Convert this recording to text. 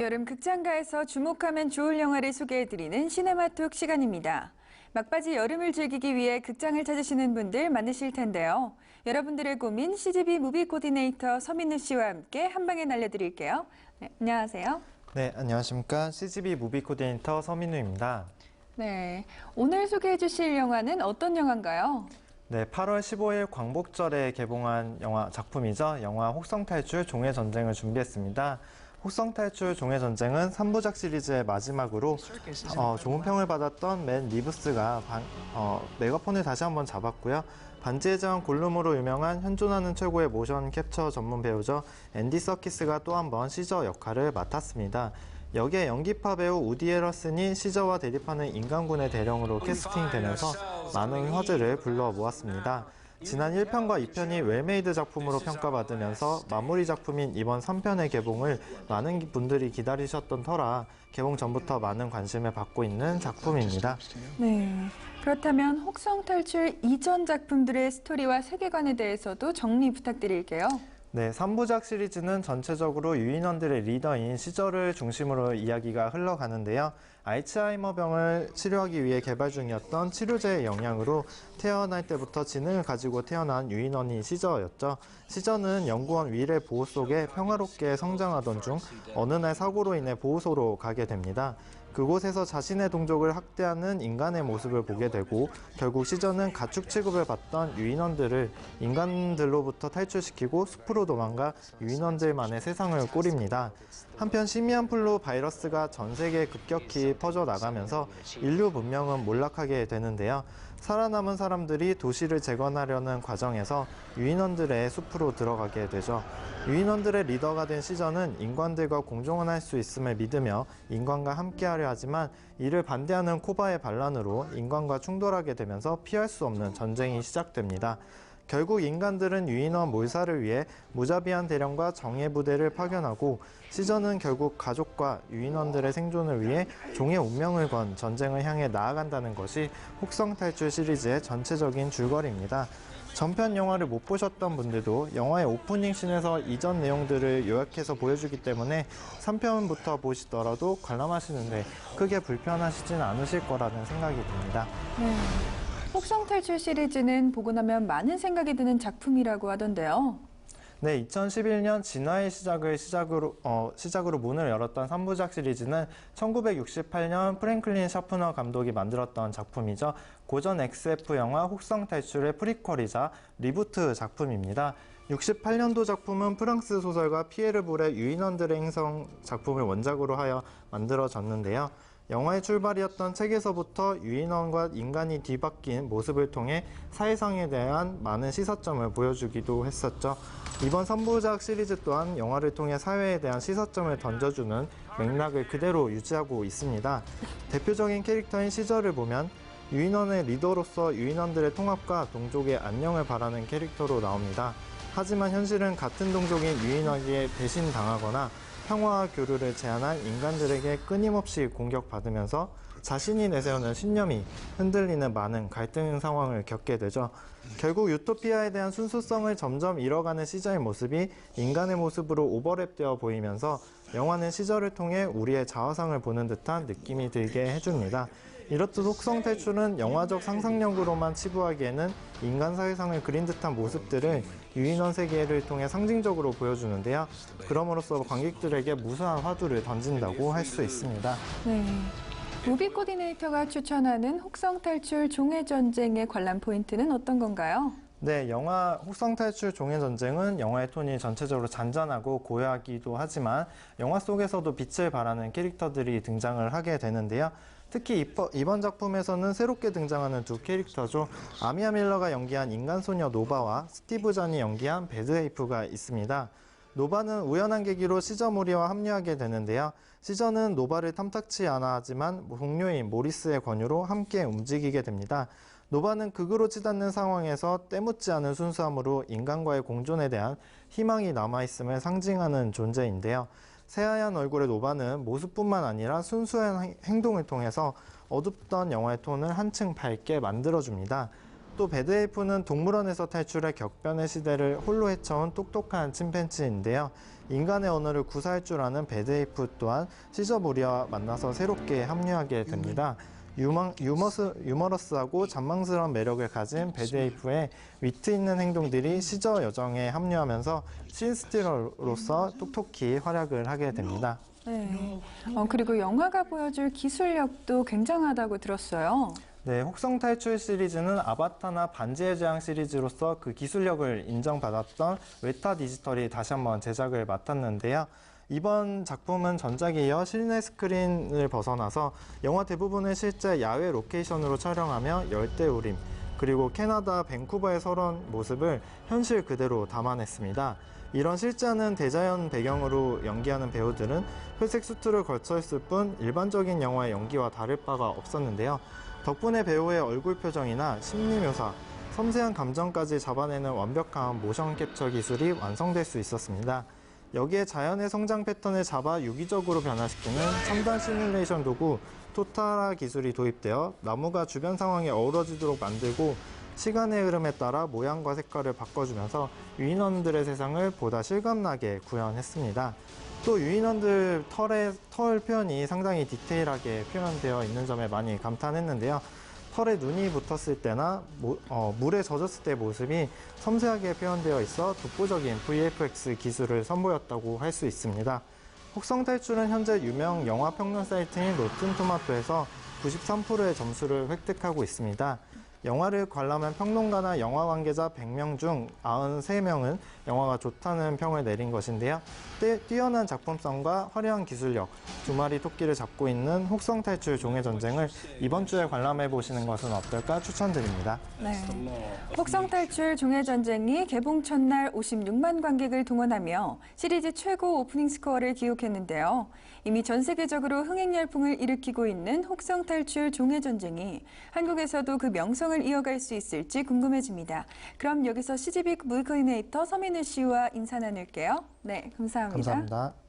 여름 극장가에서 주목하면 좋을 영화를 소개해드리는 시네마톡 시간입니다. 막바지 여름을 즐기기 위해 극장을 찾으시는 분들 많으실 텐데요. 여러분들의 고민 CGV 무비 코디네이터 서민우 씨와 함께 한 방에 날려드릴게요. 네, 안녕하세요. 네, 안녕하십니까. CGV 무비 코디네이터 서민우입니다. 네, 오늘 소개해 주실 영화는 어떤 영화인가요? 네, 8월 15일 광복절에 개봉한 영화 작품이죠. 영화 혹성탈출 종해전쟁을 준비했습니다. 혹성탈출 종해전쟁은 3부작 시리즈의 마지막으로 어, 좋은 평을 받았던 맨 리브스가 반- 어, 메가폰을 다시 한번 잡았고요. 반지의 제왕 골룸으로 유명한 현존하는 최고의 모션 캡처 전문 배우죠. 앤디 서키스가 또 한번 시저 역할을 맡았습니다. 여기에 연기파 배우 우디 에러슨이 시저와 대립하는 인간군의 대령으로 캐스팅되면서 많은 화제를 불러 모았습니다. 지난 1편과 2편이 웰메이드 작품으로 평가받으면서 마무리 작품인 이번 3편의 개봉을 많은 분들이 기다리셨던 터라 개봉 전부터 많은 관심을 받고 있는 작품입니다. 네, 그렇다면 혹성 탈출 이전 작품들의 스토리와 세계관에 대해서도 정리 부탁드릴게요. 네, 3부작 시리즈는 전체적으로 유인원들의 리더인 시저를 중심으로 이야기가 흘러가는데요. 알츠하이머 병을 치료하기 위해 개발 중이었던 치료제의 영향으로 태어날 때부터 지능을 가지고 태어난 유인원이 시저였죠. 시저는 연구원 윌의 보호 속에 평화롭게 성장하던 중 어느 날 사고로 인해 보호소로 가게 됩니다. 그곳에서 자신의 동족을 학대하는 인간의 모습을 보게 되고 결국 시저는 가축 취급을 받던 유인원들을 인간들로부터 탈출시키고 숲으로 도망가 유인원들만의 세상을 꾸립니다. 한편 시미안 플루 바이러스가 전 세계에 급격히 퍼져 나가면서 인류 문명은 몰락하게 되는데요. 살아남은 사람들이 도시를 재건하려는 과정에서 유인원들의 숲으로 들어가게 되죠. 유인원들의 리더가 된 시저는 인간들과 공존할 수 있음을 믿으며 인간과 함께하려 하지만 이를 반대하는 코바의 반란으로 인간과 충돌하게 되면서 피할 수 없는 전쟁이 시작됩니다. 결국 인간들은 유인원 몰사를 위해 무자비한 대령과 정예 부대를 파견하고 시저는 결국 가족과 유인원들의 생존을 위해 종의 운명을 건 전쟁을 향해 나아간다는 것이 혹성 탈출 시리즈의 전체적인 줄거리입니다. 전편 영화를 못 보셨던 분들도 영화의 오프닝 씬에서 이전 내용들을 요약해서 보여주기 때문에 3편부터 보시더라도 관람하시는데 크게 불편하시진 않으실 거라는 생각이 듭니다. 네. 혹성 탈출 시리즈는 보고 나면 많은 생각이 드는 작품이라고 하던데요. 네, 2011년 진화의 시작을 시작으로, 어, 시작으로 문을 열었던 3부작 시리즈는 1968년 프랭클린 샤프너 감독이 만들었던 작품이죠. 고전 SF 영화 혹성 탈출의 프리퀄이자 리부트 작품입니다. 68년도 작품은 프랑스 소설가 피에르 불의 유인원들의 행성 작품을 원작으로 하여 만들어졌는데요. 영화의 출발이었던 책에서부터 유인원과 인간이 뒤바뀐 모습을 통해 사회상에 대한 많은 시사점을 보여주기도 했었죠. 이번 3부작 시리즈 또한 영화를 통해 사회에 대한 시사점을 던져주는 맥락을 그대로 유지하고 있습니다. 대표적인 캐릭터인 시저를 보면 유인원의 리더로서 유인원들의 통합과 동족의 안녕을 바라는 캐릭터로 나옵니다. 하지만 현실은 같은 동족인 유인원에게 배신당하거나 평화와 교류를 제안한 인간들에게 끊임없이 공격받으면서 자신이 내세우는 신념이 흔들리는 많은 갈등 상황을 겪게 되죠. 결국 유토피아에 대한 순수성을 점점 잃어가는 시저의 모습이 인간의 모습으로 오버랩되어 보이면서 영화는 시저를 통해 우리의 자화상을 보는 듯한 느낌이 들게 해줍니다. 이렇듯 혹성 탈출은 영화적 상상력으로만 치부하기에는 인간 사회상을 그린 듯한 모습들을 유인원 세계를 통해 상징적으로 보여주는데요. 그럼으로써 관객들에게 무수한 화두를 던진다고 할 수 있습니다. 네. 무비 코디네이터가 추천하는 혹성 탈출 종의 전쟁의 관람 포인트는 어떤 건가요? 네, 영화 혹성 탈출 종의 전쟁은 영화의 톤이 전체적으로 잔잔하고 고요하기도 하지만 영화 속에서도 빛을 발하는 캐릭터들이 등장을 하게 되는데요. 특히 이번 작품에서는 새롭게 등장하는 두 캐릭터죠. 아미아 밀러가 연기한 인간소녀 노바와 스티브 잔이 연기한 배드헤이프가 있습니다. 노바는 우연한 계기로 시저 모리와 합류하게 되는데요. 시저는 노바를 탐탁치 않아 하지만 동료인 모리스의 권유로 함께 움직이게 됩니다. 노바는 극으로 치닫는 상황에서 때묻지 않은 순수함으로 인간과의 공존에 대한 희망이 남아있음을 상징하는 존재인데요. 새하얀 얼굴의 노바는 모습뿐만 아니라 순수한 행- 행동을 통해서 어둡던 영화의 톤을 한층 밝게 만들어줍니다. 또 배드에이프는 동물원에서 탈출해 격변의 시대를 홀로 헤쳐온 똑똑한 침팬지인데요. 인간의 언어를 구사할 줄 아는 배드에이프 또한 시저 모리와 만나서 새롭게 합류하게 됩니다. 유머, 유머스, 유머러스하고 잔망스러운 매력을 가진 배드에이프의 위트 있는 행동들이 시저 여정에 합류하면서 신스틸러로서 톡톡히 활약을 하게 됩니다. 네. 어, 그리고 영화가 보여줄 기술력도 굉장하다고 들었어요. 네, 혹성 탈출 시리즈는 아바타나 반지의 제왕 시리즈로서 그 기술력을 인정받았던 웨타 디지털이 다시 한번 제작을 맡았는데요. 이번 작품은 전작에 이어 실내 스크린을 벗어나서 영화 대부분을 실제 야외 로케이션으로 촬영하며 열대 우림, 그리고 캐나다 밴쿠버의 서러운 모습을 현실 그대로 담아냈습니다. 이런 실제하는 대자연 배경으로 연기하는 배우들은 회색 수트를 걸쳐 있을 뿐 일반적인 영화의 연기와 다를 바가 없었는데요. 덕분에 배우의 얼굴 표정이나 심리 묘사, 섬세한 감정까지 잡아내는 완벽한 모션 캡처 기술이 완성될 수 있었습니다. 여기에 자연의 성장 패턴을 잡아 유기적으로 변화시키는 첨단 시뮬레이션 도구 토타라 기술이 도입되어 나무가 주변 상황에 어우러지도록 만들고 시간의 흐름에 따라 모양과 색깔을 바꿔주면서 유인원들의 세상을 보다 실감나게 구현했습니다. 또 유인원들 털의 털 표현이 상당히 디테일하게 표현되어 있는 점에 많이 감탄했는데요. 털에 눈이 붙었을 때나 모- 어, 물에 젖었을 때 모습이 섬세하게 표현되어 있어 독보적인 VFX 기술을 선보였다고 할 수 있습니다. 혹성 탈출은 현재 유명 영화 평론 사이트인 로튼 토마토에서 93%의 점수를 획득하고 있습니다. 영화를 관람한 평론가나 영화 관계자 100명 중 93명은 영화가 좋다는 평을 내린 것인데요. 뛰- 뛰어난 작품성과 화려한 기술력, 두 마리 토끼를 잡고 있는 혹성 탈출 종의 전쟁을 이번 주에 관람해 보시는 것은 어떨까 추천드립니다. 네. 혹성 탈출 종의 전쟁이 개봉 첫날 56만 관객을 동원하며 시리즈 최고 오프닝 스코어를 기록했는데요. 이미 전 세계적으로 흥행 열풍을 일으키고 있는 혹성 탈출 종의 전쟁이 한국에서도 그 명성을 이어갈 수 있을지 궁금해집니다. 그럼 여기서 CGV 무비코디네이터 서민우 씨와 인사 나눌게요. 네, 감사합니다. 감사합니다.